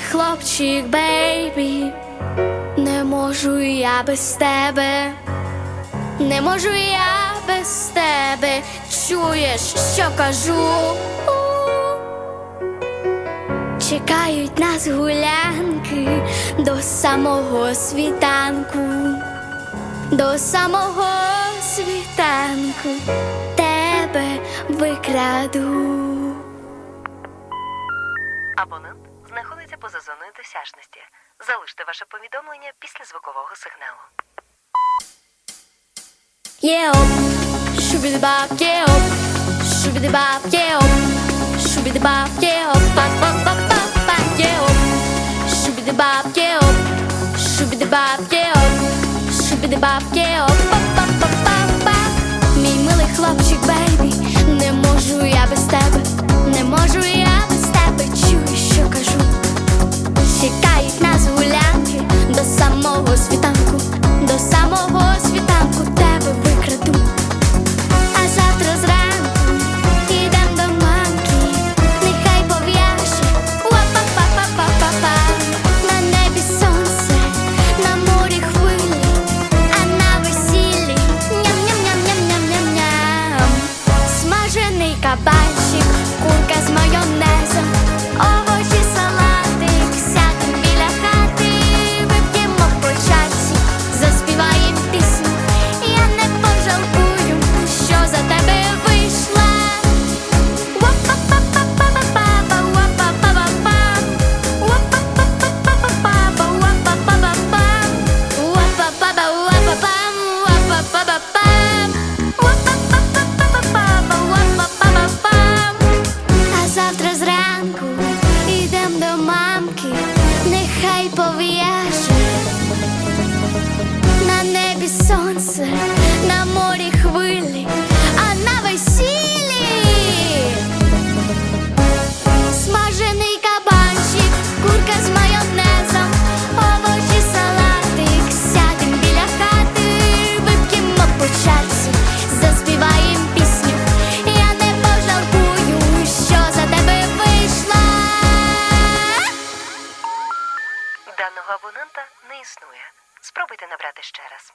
хлопчик, бейбі, не можу я без тебе, не можу я без тебе, чуєш, що кажу? Чекають нас гулянки до самого світанку, до самого світанку тебе викраду. Абонент знаходиться поза зоною досяжності. Залиште ваше повідомлення після звукового сигналу. Єоп, шубідбап, єоп, шубідбап, єоп, шубідбап, єоп, Смажений небі сонце, на морі хвилі, а на весіллі смажений кабанчик, курка з майонезом, овочі, салатик, сядем біля хати, вип'ємо по чарці, заспіваєм пісню. Я не пожалкую, що за тебе вийшла. Даного абонента не існує. Спробуйте набрати ще раз.